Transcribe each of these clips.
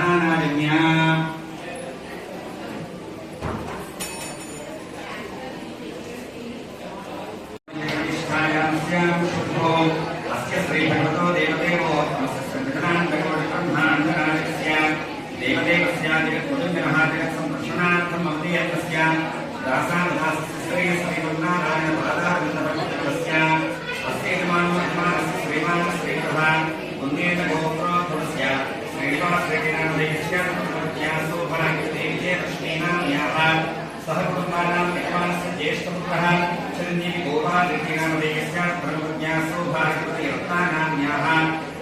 पवित्रवाणिः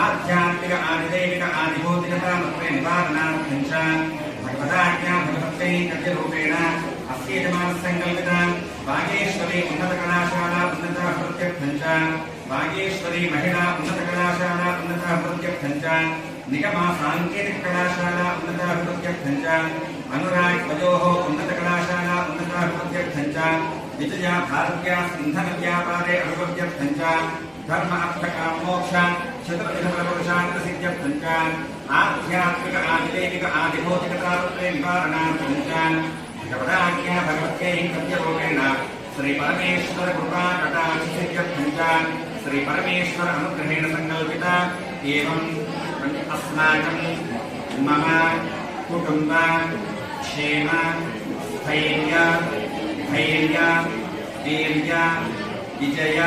आध्यात्मिक आदिदैविक आदिभौतिकतामत्वे निवारणार्थं च भगवदाज्ञा भगवत्यै गद्यरूपेण अस्य यजमानसङ्कल्पित वागेश्वरी उन्नतकलाशाला उन्नतः प्रत्यर्थं च वागेश्वरी महिला उन्नतकलाशाला उन्नतः प्रत्यर्थं च निगमा साङ्केतिककलाशाला उन्नतः प्रत्यर्थं च अनुराग वयोः उन्नतकलाशाला उन्नतः प्रत्यर्थं च विजया भारत्या सिन्धनव्यापारे अनुप्रत्यर्थं च धर्म अर्थकामोक्ष चतुर्विधप्रपुरुषान्तसिद्ध्यर्थं च आध्यात्मिक आदिदैविक आदिभौतिकतात्वे निवारणार्थं च भगवदाज्ञा भगवत्यै कव्यरूपेण श्रीपरमेश्वर कृपा कटाक्षसिद्ध्यर्थं च श्रीपरमेश्वर अनुग्रहेण सङ्कल्पित एवम् अस्माकं मम कुटुम्ब क्षेम स्थैर्य धैर्य वीर्य विजय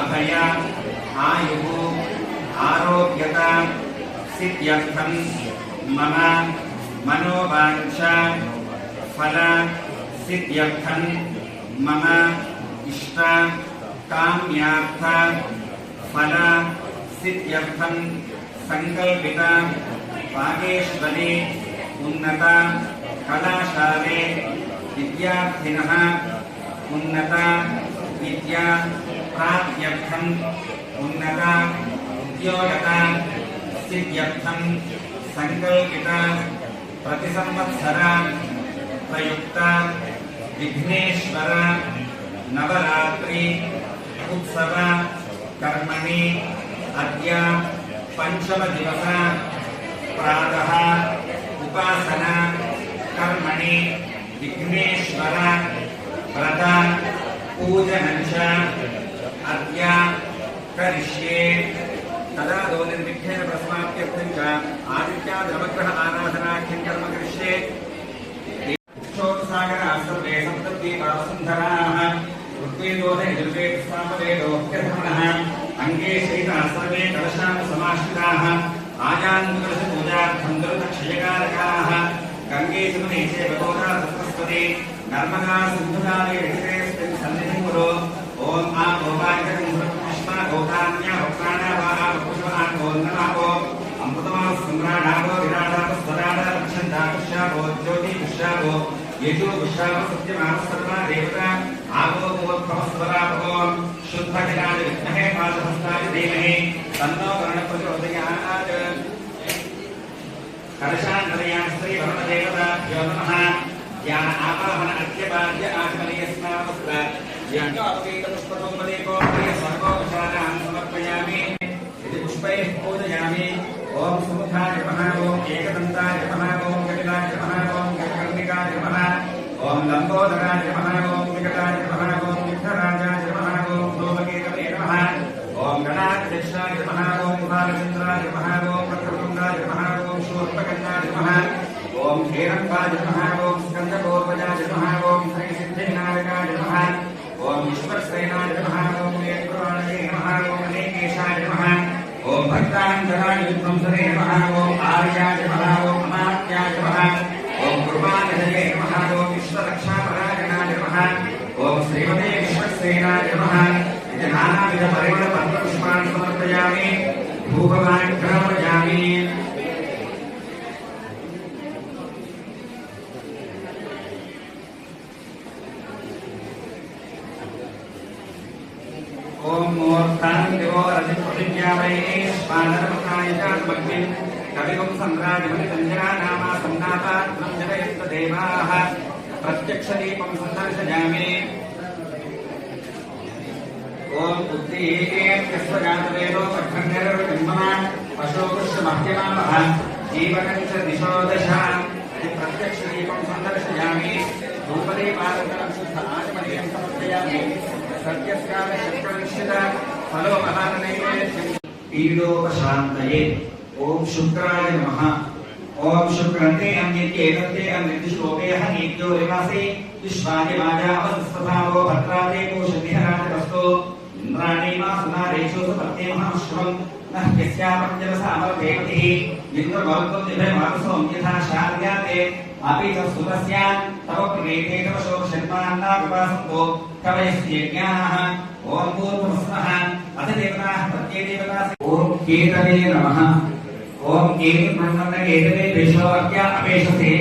अभय आयुः ఆరోగ్యత సిద్ధ్యర్థం మమ మనోవాంఛ ఫల సిద్ధ్యర్థం మమ ఇష్ట కామ్యార్థ ఫల సిద్ధ్యర్థం సంకల్పిత పాగేశ్వరి ఉన్నత కళాశాలే విద్యార్థిన ఉన్నత విద్యా ప్రాప్త్యర్థం ఉన్నత ఉద్యోగత సిద్ధ్యర్థం సంకల్పిత ప్రతి సంవత్సర ప్రయుక్త విఘ్నేశ్వర నవరాత్రి ఉత్సవ కర్మణి అద్య పంచమ దివస ప్రాతః ఉపాసన కర్మణి విఘ్నేశ్వర వ్రత పూజనం అద్య కరిష్యే తదా గౌనిర్విఘ్నేన ప్రసమాప్త్యర్థం చ ఆదిత్యాద్రవగ్రహ ఆరాధనాఖ్యం కర్మ కృష్యే సాగర సర్వే సప్తీ పరసుందరాः ఋగ్వేదోధ యజుర్వేద సామవేదోగ్రహమణः అంగే శైతా సర్వే కలశాన సమాశ్రితాः ఆజానుకలశ పూజార్థం దురదక్షయకారకాः గంగే సుమనే చే భగవతా సరస్వతి నర్మదా సింధుదానే రచితే సన్నిధిం కురు ఓం ఆ గోపాంకరం గోపాన్య భక్తానా వాహ ओन्नमापो अमृतमा सम्राडापो विराडापो स्वराडा रक्षन्तापश्यापो ज्योतिपुष्यापो येषु पुष्यापो सत्यमानसर्वा देवता आपो मोक्षमस्वरापो शुद्धकिराज विद्महे पादहस्ताय, धीमहि, तन्नो वर्णप्रचोदयात् करशान्तरयां श्री वरुणदेवताभ्यो नमः। या आवाहन, अद्यपाद्य आचमनीयस्नावस्त्र यज्ञोपवीतपुष्पकोपदेको स्वर्गोपचारः पुष्पैः पूजयामि ॐ सुमुखाय नमः ॐ एकदन्ताय नमः ॐ कपिलाय नमः ॐ गजकर्णिकाय नमः ॐ लम्बोदराय नमः ॐ विकटाय नमः ॐ विघ्नराजाय नमः ॐ धूमकेतवे नमः ॐ गणाध्यक्षाय नमः ॐ बालचन्द्राय नमः ॐ वक्रतुण्डाय नमः ॐ शूर्पकर्णाय नमः ॐ हेरम्बाय नमः ॐ रजप्रतिज्ञावये स्वानरमताय च मग्निम् कविगुं सम्राजमणितञ्जना नामा सम्नातात्मं जगयन्त देवाः प्रत्यक्षदीपं सन्दर्शयामि ॐ बुद्धिस्वजातवेदो पठन्निर्विम्बना पशोपुष्यमह्यमामः जीवनं च दिशो दश इति प्रत्यक्षदीपं सन्दर्शयामि धूपदीपादकं शुद्ध आचमनीयं समर्पयामि सत्यस्कालशक्रनिश्चित फलोपहारनैवेद्यं पीडोपशान्तये। ॐ शुक्राय नमः। ॐ शुक्रन्ते अन्यत्ये एतन्ते अन्यतिश्लोकेह नीत्यो रिवासि विश्वानि वाजावसस्वभावो भद्राते कोशनिहराजकस्तो इन्द्राणीमा सुनारेषु सुपत्नेमहाश्वम् नः यस्यापञ्जरसामरदेवतिः इन्द्रगौतम् निभयमानसोम् यथा शार्याते। अपि च सुतस्य तव प्रणेते तव शोकशर्मान्ना विवासन्तो कवयस्यज्ञाः ॐ అథ దేవతాః ప్రత్యే దేవతాః ఓం కేతవే నమః ఓం కేతి బ్రహ్మన్న కేతవే విశ్వవాక్య అపేషతే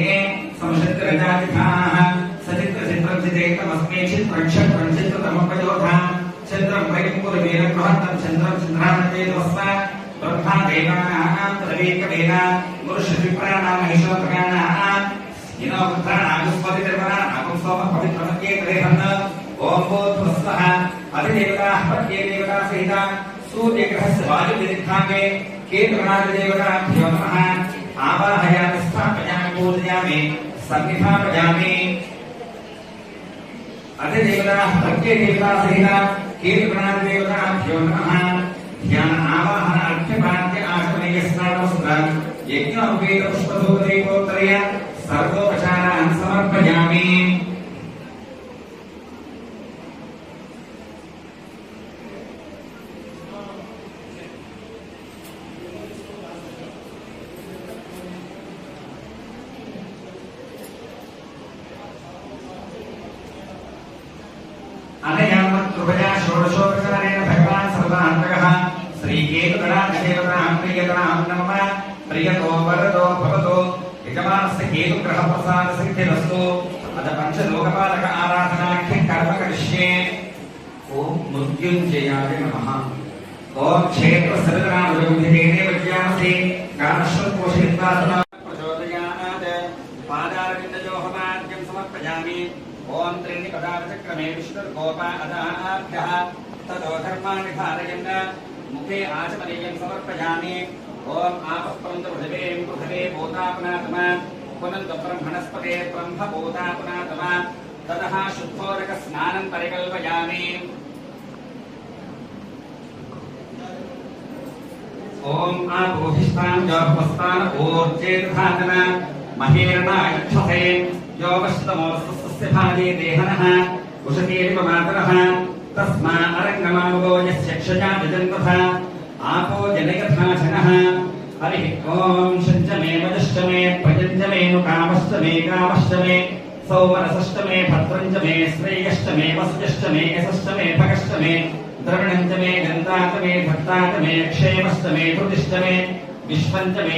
సంశత్రజాతిథాః సచిత్ర చిత్రం సిదేక మస్మే చిత్రక్ష अधिदेवता पत्ये देवता सहिता सूर्यग्रहस्य वायुदिग्भागे केतुराजदेवता व्योमः आवाहयामि स्थापयामि पूजयामि सन्निधापयामि अधिदेवता पत्ये देवता सहिता केतुराजदेवता व्योमः ध्यान आवाहन अर्घ्यपाद्य आश्रमेय स्नानसुतं यज्ञोपेत पुष्पधूपदीपोत्तरय सर्वोपचारान् समर्पयामि షోడశోపచారేణ భగవాన్ సర్వాంతకః శ్రీకేతుగణాధికేతుగణాం ప్రియగణాం నమః ప్రియతో వరదో భవతో యజమానస్య కేతుగ్రహప్రసాదసిద్ధిరస్తు అత పంచలోకపాలక ఆరాధనాఖ్యం కర్మ కరిష్యే ఓం మృత్యుంజయాయ నమః ఓం క్షేత్ర సరితనాభివృద్ధిరేణే విజ్ఞానసి గానశ్వం పోషయిత్వా ప్రచోదయాత్ పాదారవిందజోహమాద్యం సమర్పయామి ॐ त्रीणि पदार्थक्रमे विष्णुर्गोपा अदाभ्यः ततो धर्माणि धारयन् मुखे आचमनीयं समर्पयामि। ॐ आपःपन्त पृथिवे पृथिवे भूतापनातम। पुनन्त ब्रह्मणस्पते ब्रह्म भूतापनातम ततः शुद्धोदकस्नानं परिकल्पयामि। ॐ आबोधिष्ठां जोपस्तान ऊर्जेर्धातन महेरणायक्षसे योपस्तमोस्तस्य भागे देहनः उशतीरिव मातरः तस्मा अरङ्गमावो यस्य क्षया जजन्तथा आपो जनयथा जनः हरिः ॐ शञ्चमे वजश्चमे प्रजञ्चमे नु कामश्चमे कामश्चमे सौमनसश्चमे भद्रञ्चमे श्रेयश्चमे वस्यश्चमे यशश्चमे भगश्चमे द्रविणञ्चमे गन्ताचमे भक्ताचमे क्षेमश्चमे धृतिश्चमे विश्वञ्चमे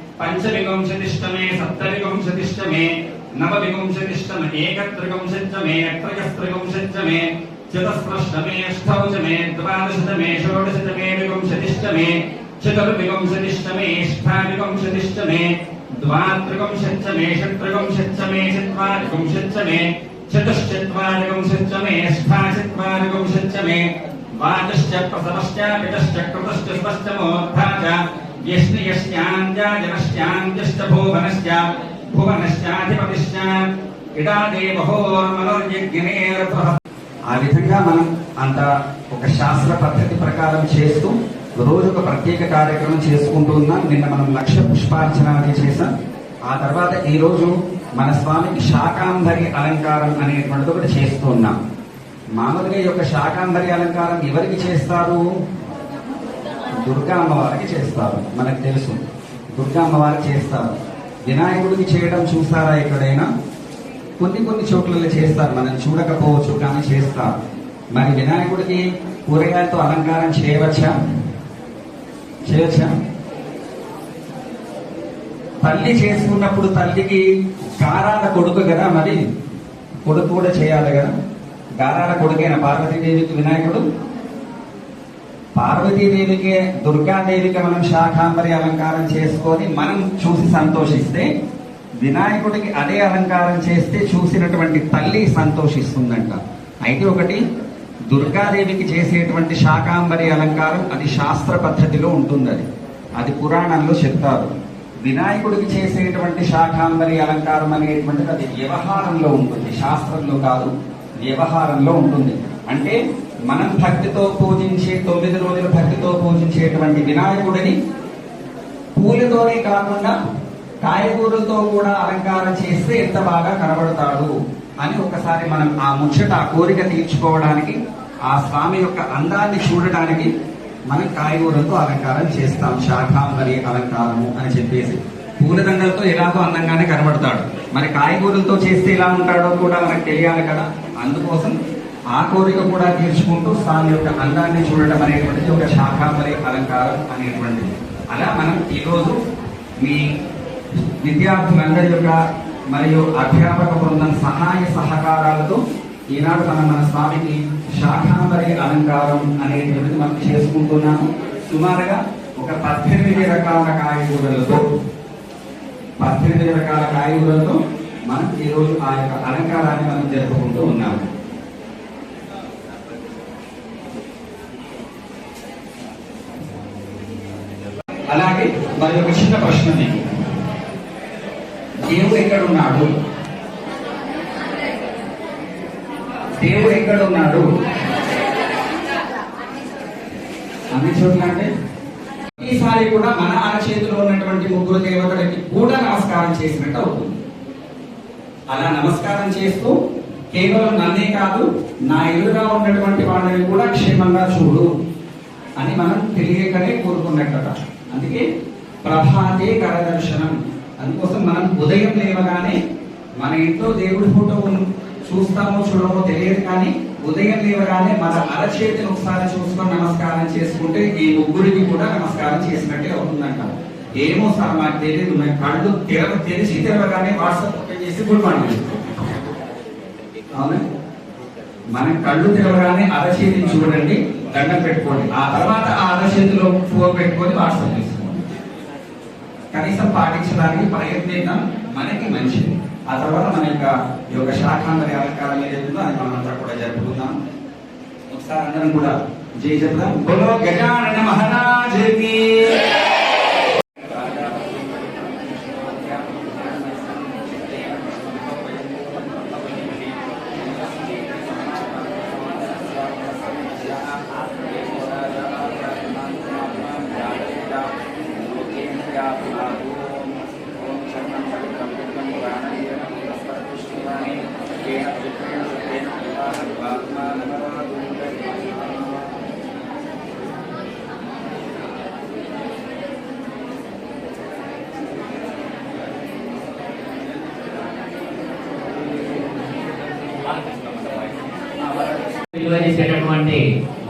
పంచవింశతిష్టమే సప్తవింశతిష్టమే నవవింశతిష్టమ ఏకత్రికంశమే అత్రయస్త్రికంశమే చతస్పృష్టమే అష్టౌచమే ద్వాదశతమే షోడశతమే వింశతిష్టమే చతుర్వింశతిష్టమే ష్టావింశతిష్టమే ద్వాత్రికంశమే షట్రికంశమే చత్వారికంశమే చతుశ్చత్వారికంశమే ష్టాచత్వారికంశమే వాచశ్చ ప్రసవశ్చ పితశ్చ కృతశ్చ స్పష్టమోర్ధా చ च यष्णियश्चाञ्जाजनश्चाञ्जश्च भुवनश्च भुवनश्चाधिपतिश्च इडादेवहोर्मनोर्यज्ञनेर्बृहत् ఆ విధంగా మనం అంత ఒక శాస్త్ర పద్ధతి ప్రకారం చేస్తూ రోజు ఒక ప్రత్యేక కార్యక్రమం చేసుకుంటూ ఉన్నాం నిన్న మనం లక్ష పుష్పార్చన అనేది చేశాం ఆ తర్వాత ఈ రోజు మన స్వామికి శాకాంబరి అలంకారం అనేటువంటిది ఒకటి చేస్తూ ఉన్నాం మామూలుగా ఈ యొక్క శాకాంబరి అలంకారం ఎవరికి చేస్తారు దుర్గా అమ్మవారికి చేస్తారు. మనకు తెలుసు. దుర్గా అమ్మవారికి చేస్తారు. వినాయకుడికి చేయడం చూస్తారా ఎక్కడైనా? కొన్ని కొన్ని చోట్లలో చేస్తారు. మనం చూడకపోవచ్చు కానీ చేస్తారు. మరి వినాయకుడికి కూరగాయలతో అలంకారం చేయవచ్చా? చేయవచ్చా తల్లి చేసుకున్నప్పుడు తల్లికి గారాల కొడుకు కదా మరి? కొడుకు కూడా చేయాలి కదా? గారాల కొడుకైన పార్వతీదేవికి వినాయకుడు పార్వతీదేవికి దుర్గాదేవికి మనం శాఖాంబరి అలంకారం చేసుకొని మనం చూసి సంతోషిస్తే వినాయకుడికి అదే అలంకారం చేస్తే చూసినటువంటి తల్లి సంతోషిస్తుందంట. అయితే ఒకటి దుర్గాదేవికి చేసేటువంటి శాకాంబరి అలంకారం అది శాస్త్ర పద్ధతిలో ఉంటుంది అది అది పురాణంలో చెప్తారు. వినాయకుడికి చేసేటువంటి శాకాంబరి అలంకారం అనేటువంటిది అది వ్యవహారంలో ఉంటుంది. శాస్త్రంలో కాదు వ్యవహారంలో ఉంటుంది. అంటే మనం భక్తితో పూజించే తొమ్మిది రోజులు భక్తితో పూజించేటువంటి వినాయకుడిని పూలతోనే కాకుండా కాయగూరలతో కూడా అలంకారం చేస్తే ఎంత బాగా కనబడతాడు అని ఒకసారి మనం ఆ ముచ్చట ఆ కోరిక తీర్చుకోవడానికి ఆ స్వామి యొక్క అందాన్ని చూడడానికి మనం కాయగూరలతో అలంకారం చేస్తాం శాఖాంబరి అలంకారము అని చెప్పేసి. పూలదండలతో ఎలాగో అందంగానే కనబడతాడు. మరి కాయగూరలతో చేస్తే ఎలా ఉంటాడో కూడా మనకు తెలియాలి కదా. అందుకోసం ఆ కోరిక కూడా తీర్చుకుంటూ స్వామి యొక్క అందాన్ని చూడటం అనేటువంటిది ఒక శాఖాంబరి అలంకారం అనేటువంటిది. అలా మనం ఈరోజు మీ విద్యార్థులందరి యొక్క మరియు అధ్యాపక బృందం సహాయ సహకారాలతో ఈనాడు మనం మన స్వామికి శాఖాంబరి అలంకారం అనేటువంటిది మనం చేసుకుంటున్నాము. సుమారుగా ఒక పద్దెనిమిది రకాల కాయగూరలతో పద్దెనిమిది రకాల కాయగూరలతో మనం ఈరోజు ఆ యొక్క అలంకారాన్ని మనం జరుపుకుంటూ ఉన్నాము. అలాగే మరి ఒక చిన్న ప్రశ్న మీకు దేవుడు ఎక్కడ ఉన్నాడు దేవుడు ఎక్కడ ఉన్నాడు అన్ని చోట్ల అంటే? ఈసారి కూడా మన అరచేతిలో ఉన్నటువంటి ముగ్గురు దేవతలకి కూడా నమస్కారం చేసినట్టు అవుతుంది. అలా నమస్కారం చేస్తూ కేవలం నన్నే కాదు నా ఎదురుగా ఉన్నటువంటి వాళ్ళని కూడా క్షేమంగా చూడు అని మనం తెలియకనే కోరుకున్నట్టు అందుకే ప్రభాతే కరదర్శనం. అందుకోసం మనం ఉదయం లేవగానే మన ఇంట్లో దేవుడి ఫోటో చూస్తామో చూడమో తెలియదు కానీ ఉదయం లేవగానే మన అరచేతిని ఒకసారి చూసుకొని నమస్కారం చేసుకుంటే ఈ ముగ్గురికి కూడా నమస్కారం చేసినట్టే అవుతుందంట. ఏమో సార్ మాకు తెలియదు నా కళ్ళు తెరవ తెరిచి తెరవగానే వాట్సాప్ ఓపెన్ చేసి గుడ్ మార్నింగ్. అవునా? మన కళ్ళు తెరవగానే అరచేతిని చూడండి దండం పెట్టుకోండి. ఆ తర్వాత ఆ అరచేతిలో ఫోన్ పెట్టుకొని వాట్సాప్ చేసుకోండి. కనీసం పాటించడానికి ప్రయత్నిద్దాం మనకి మంచిది. ఆ తర్వాత మన యొక్క ఈ యొక్క శాఖాంతరి అలంకారం ఏదైతుందో అది మనం కూడా జరుపుకుందాం. ఒకసారి అందరం కూడా జై చెప్దాం. బోలో గజానన మహారాజుకి.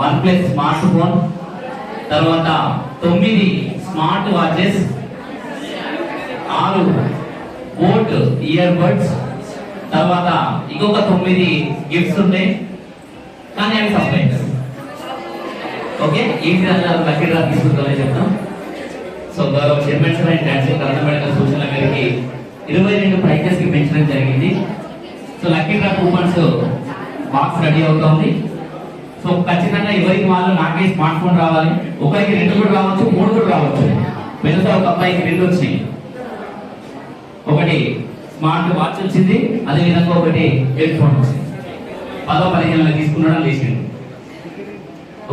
వన్ ప్లస్ స్మార్ట్ ఫోన్ తర్వాత తొమ్మిది స్మార్ట్ వాచెస్ ఆరు బోట్ ఇయర్ బడ్స్ తర్వాత ఇంకొక తొమ్మిది గిఫ్ట్స్ ఉన్నాయి కానీ అవి సస్పెండ్ ఓకే? ఈ అన్నారు లక్కీ డ్రా తీసుకుంటామని చెప్తాం. సో గౌరవ chairman sir and dancing Kannada medical సూచనల మేరకి ఇరవై రెండు ప్రైజెస్కి పెంచడం జరిగింది. So lucky draw coupons box ready అవుతుంది. సో ఖచ్చితంగా ఎవరికి వాళ్ళు నాకే స్మార్ట్ ఫోన్ రావాలి? ఒకరికి రెండు కూడా రావచ్చు మూడు కూడా రావచ్చు. వెనుక ఒక అబ్బాయికి రెండు వచ్చినాయి. ఒకటి స్మార్ట్ వాచ్ వచ్చింది అదే విధంగా ఒకటి హెడ్ ఫోన్ వచ్చింది. పదో పదిహేను తీసుకున్నాడు? లేచిండు.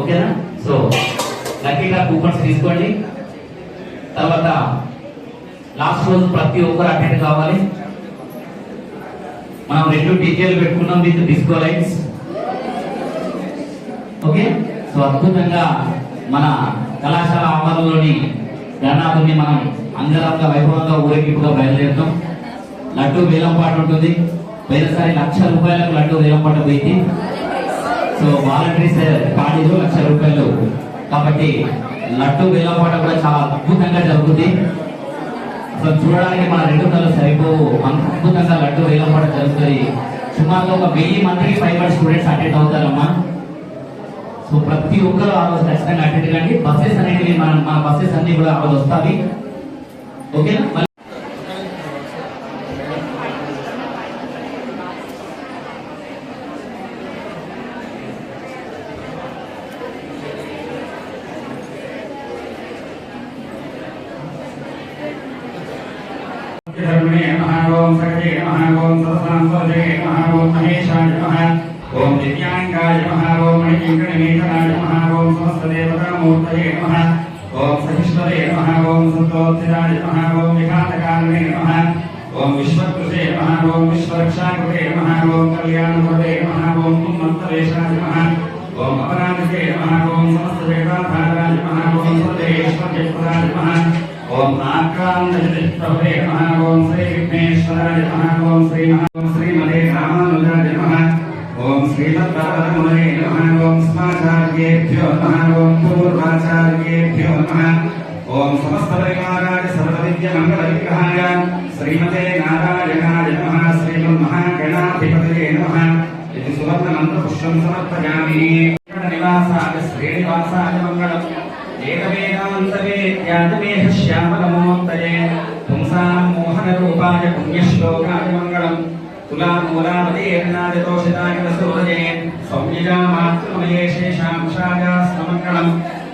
ఓకేనా? సో లక్కీగా కూపన్స్ తీసుకోండి. తర్వాత లాస్ట్ రోజు ప్రతి ఒక్కరు అటెండ్ కావాలి. మనం రెండు డీటెయిల్ పెట్టుకున్నాం with disco lights okay? So అద్భుతంగా మన కళాశాల ఆవరణలోని గణనాథుని మనం అంగరంగ వైభవంగా ఊరేగింపుగా బయలుదేరుతాం. లడ్డు వేలం పాట ఉంటుంది. పోయినసారి లక్ష రూపాయలకు లడ్డు వేలం పాట పోయింది. సో వాలంటీర్స్ పాడీలు లక్ష రూపాయలు. కాబట్టి లడ్డు వేలం పాట కూడా చాలా అద్భుతంగా జరుగుతుంది. అసలు చూడడానికి మన రెండు కళ్ళు సరిపోవు. అద్భుతంగా లడ్డు వేలం పాట జరుగుతుంది. సుమారుగా ఒక వెయ్యి మందికి ఫైవ్ స్టూడెంట్స్ అటెండ్ అవుతారమ్మా. సో ప్రతి ఒక్కరు ఆ రోజు ఖచ్చితంగా అటెండ్ కండి బస్సెస్ అనేటివి మన మన బస్సెస్ అన్ని కూడా ఆ రోజు వస్తాయి ఓకేనా ओम विघातकारिणे नमः। ओम विश्वकृते नमः ओम विश्वरक्षाकृते नमः ओम कल्याणकृते नमः ओम कुम्मन्तवेशाय नमः ओम अपराधिके नमः ओम समस्तदेवताधाराय नमः ओम सर्वेश्वरजयपदाय नमः ओम आक्रांतजतिप्रभवे नमः ओम श्री विघ्नेश्वराय नमः ओम श्री ओम श्रीमते रामानुजाय नमः ओम श्रीमद्भगवतमुने नमः। ओम स्माचार्येभ्यो नमः ओम पूर्वाचार्येभ्यो नमः। ओम समस्त परिवाराय सर्वविद्य मंगल विग्रहाय श्रीमते नारायणाय नमः श्रीमन्महागणाधिपतये नमः इति सुवर्ण मंत्र पुष्पं समर्पयामि निवासाय श्रीनिवासाय मङ्गलम् ఏకవేదాంతవేద్యాజమేహ శ్యామలమోత్తరే పుంసాం మోహనరూపాయ పుణ్యశ్లోకాయ మంగళం తులామూలామదేర్నాదితోషితాయ వసూరజే సౌమ్యజామాతృమయే శేషాంశాయాస్తమంగళం హరి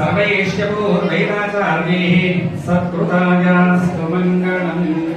सर्वैश्यपूर्वैराचार्यैः सत्कृतायास्तु मङ्गलम्